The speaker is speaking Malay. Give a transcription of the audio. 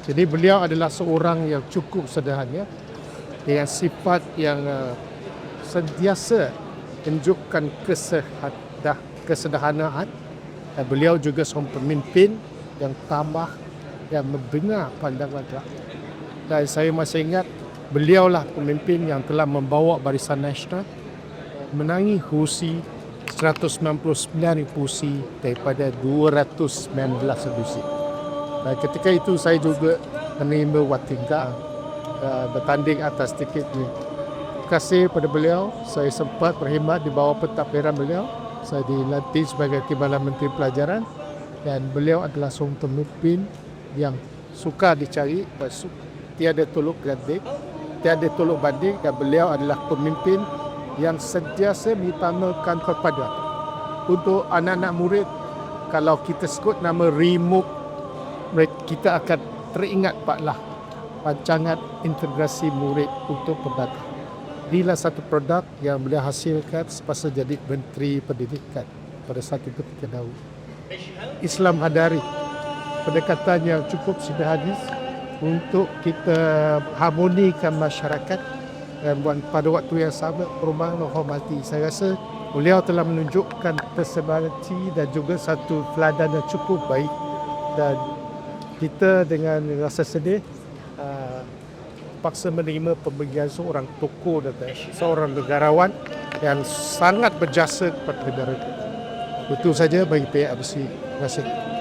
Jadi beliau adalah seorang yang cukup sederhana dengan sifat yang uh, sentiasa kesehadah, kesederhanaan dan beliau juga seorang pemimpin yang tambah yang membengar pandangan rakyat. Dan saya masih ingat beliaulah pemimpin yang telah membawa Barisan Nasional menangi kursi 199 kursi daripada 219 kursi. Dan ketika itu saya juga menerima watingkah uh, bertanding atas tiket ini. Kasih pada beliau. Saya sempat berkhidmat di bawah pentadbiran beliau. Saya dilantik sebagai Timbalan Menteri Pelajaran dan beliau adalah seorang pemimpin yang suka dicari tiada tolok ganti tiada tolok banding dan beliau adalah pemimpin yang sentiasa mengutamakan kepada untuk anak-anak murid kalau kita sebut nama mereka- kita akan teringat paklah rancangan integrasi murid untuk pelbagai. Inilah satu produk yang beliau hasilkan semasa jadi Menteri Pendidikan pada satu ketika dahulu. Islam hadari pendekatan yang cukup sederhana untuk kita harmonikan masyarakat dan buat pada waktu yang sama perubahan menghormati. Saya rasa beliau telah menunjukkan personality dan juga satu teladan yang cukup baik dan kita dengan rasa sedih uh, paksa menerima pembagian seorang tokoh dan seorang negarawan yang sangat berjasa kepada negara. Betul saja bagi pihak ABC. Terima kasih.